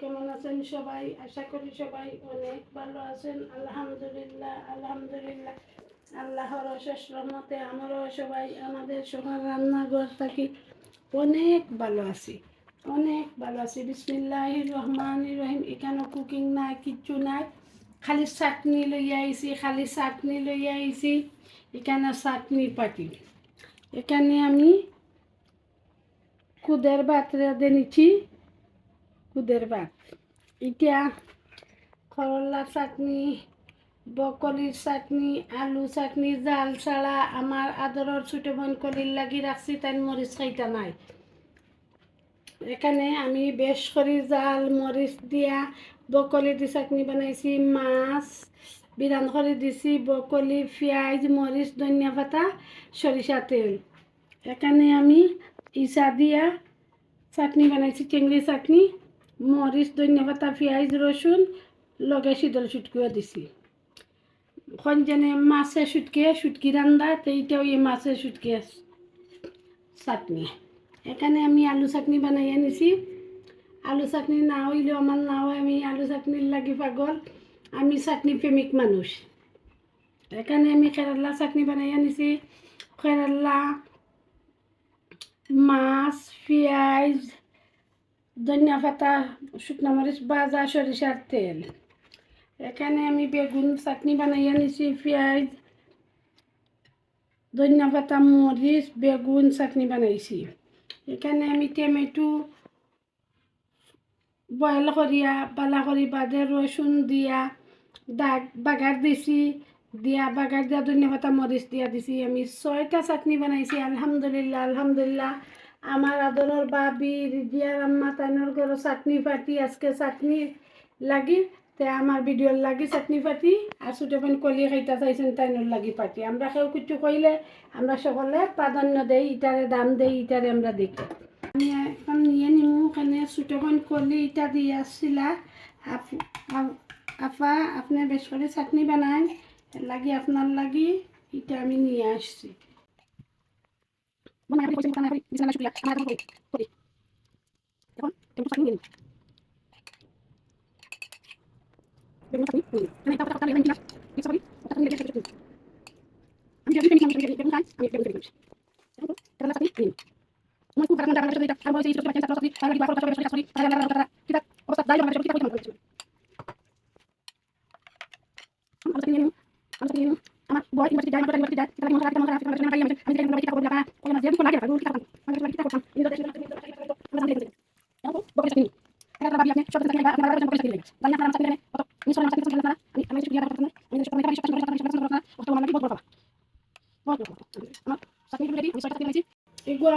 কেমন আছেন সবাই? আশা করি সবাই অনেক ভালো আছেন। আলহামদুলিল্লাহ আলহামদুলিল্লাহ। আল্লাহর অশেষ রহমতে আমরাও সবাই আমাদের সবার রান্নাঘর থাকি। অনেক ভালো আছি, অনেক ভালো আছি। বিসমিল্লাহ রহমান রহিম। এখানে কুকিং নাই, কিচ্ছু নাই। খালি চাটনি লইয়া আইছি, খালি চাটনি লইয়া আইছি। এখানে চাটনি পাটি। এখানে আমি খুদের রেঁধে নিচ্ছি। খুদের ভাত এটা করলার চাটনি বকলির চাটনি, আলু চাটনি, জাল ছাড়া আমার আদরের ছোটো বোন কলির লাগি রাখছি তাই মরিচ খাইতা নাই। এখানে আমি বেশ করে জাল মরিচ দিয়া, বকলি দি চাটনি বানাইছি, মাছ বিরান করে দিছি, বকলি, পেঁয়াজ মরিচ ধনিয়া পাতা সরিষা তেল। এখানে আমি ইসা দিয়া চাটনি বানাইছি চিংড়ি চাটনি। মরিচ ধনিয়া পাতা পেঁয়াজ, রসুন, লগে শীতল সুটকিও দিছি। যেনে মাছে সুটকে সুটকি রান্দা, তো এইটাও এই মাছের সুটকে চাটনি। এখানে আমি আলু চাটনি বানাই আনিছি আলু চাটনি না হইলেও আমার না হয় আমি আলু চাটনির লাগি পাগল, আমি চাটনি প্রেমিক মানুষ। এখানে আমি কেরালা চাটনি বানাই আনিছি কেরালা, মাছ, পেঁয়াজ ধনিয়া পাতা, শুকনো মরিচ, বাজা, সরিষার তেল। এখানে আমি বেগুন চাটনি বানাই আনিছি পেঁয়াজ, ধনিয়া পাতা, মরিচ, বেগুন চাটনি বানাইছি। এখানে আমি টমেটো বয়েল করিয়া, বালা করি, বাদে রসুন দিয়া, দাগ, বাগার দিছি, দিয়া বাগার দিয়া ধনিয়া পাতা, মরিচ দিয়া দিছি। আমি ছয়টা চাটনি বানাইছি, আলহামদুলিল্লাহ আলহামদুলিল্লাহ। আমার আদরের বাবি রিজিয়ার আম্মা তাইনোর ঘর চাটনি পাটি আজকে চাটনি লাগি, তে আমার ভিডিওর লাগি চাটনি পাটি আর ছোটো বোন কলি খাইতা চাইছেন তাইনোর লাগি পাটি আমরা কেউ কিছু কইলে আমরা সকলে প্রাধান্য দেই, ইটারে দাম দেই, ইটারে আমরা দেখি। আমি এখন নিয়ে নিমু, এখানে ছোটো বোন কলি ইটা দিয়ে আসছিলা। আপ- আপ- আপা, আপনি বেশ করে চাটনি এর লাগি আপনার লাগি এটা আমি নিয়ে আসছি। বনাই আপনি কইছেন কানা করি বিছানা শুকিয়া আমার এখন করি করি এখন টেম্পো চাটনি নিন বেগুন চাটনি নিন এখানে একটা কথা নিয়ে নিন কিছু করি চাটনি লেগে শুকিয়ে আমি যদি পেনি আমি যদি বেগুন খাই আমি বেগুন করি এখন কেরালা চাটনি নিন মই খুব কারণ দাঁড়ানো সেটা আর বলছি এই ছোট বাচ্চা চাটনি আর বাকি বারো চাটনি চাটনি আর আর আর কিটা অবস্থা দাই আমার কিটা কইতে মনে করছি আমি চাটনি নিন আমি চাটনি নিন আমার বয় ইউনিভার্সিটি যায় আমার ইউনিভার্সিটি যায় এটা মনে রাখতে মনে রাখতে মনে রাখতে আমি আমি আমি আমি কিটা করব লাগা ওই না যেমন লাগে আমি কিটা করব আমি কিটা করব যদি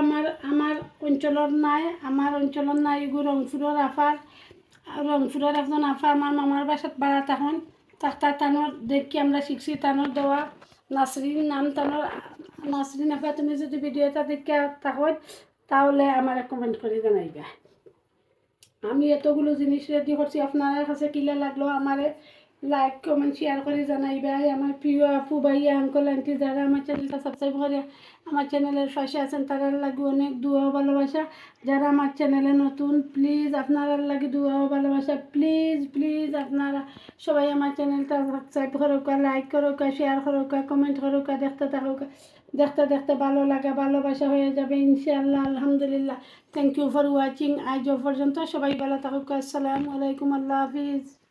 আমরা মনে আমার অঞ্চলের নাই আমার অঞ্চলের নাই এগু রংপুরের আফার রংপুরের একজন আফা আমার মামার বাসাত বাড়া তখন তাক্তা তানোর দেখি আমরা শিখছি তানোর দেওয়া নাসরিন নাম তানোর নাসরিন আপা তুমি যদি ভিডিওটা দেখে থাকো, তাহলে আমার কমেন্ট করে জানাইবা। আমি এতগুলো জিনিস রেডি করছি, আপনার কাছে কিলা লাগল আমারে লাইক কমেন্ট শেয়ার করে জানাইবা আমার প্রিয় আপু ভাইয়া আঙ্কল আন্টি যারা আমার চ্যানেলটা সাবস্ক্রাইব করে, আমার চ্যানেলের পাশে আছেন, তারা লাগে অনেক দুয়াও ভালোবাসা। যারা আমার চ্যানেলে নতুন প্লিজ আপনারা লাগে দুয়াও ভালোবাসা। প্লিজ প্লিজ আপনারা সবাই আমার চ্যানেলটা সাবস্ক্রাইব করুকা লাইক করুকা শেয়ার করুকা কমেন্ট করুকা, দেখতে থাকুকা। দেখতে দেখতে ভালো লাগা, ভালোবাসা হয়ে যাবে, ইনশাআল্লাহ, আলহামদুলিল্লাহ। থ্যাংক ইউ ফর ওয়াচিং আজ পর্যন্ত সবাই ভালো থাকুক। আসসালামু আলাইকুম, আল্লাহ হাফিজ।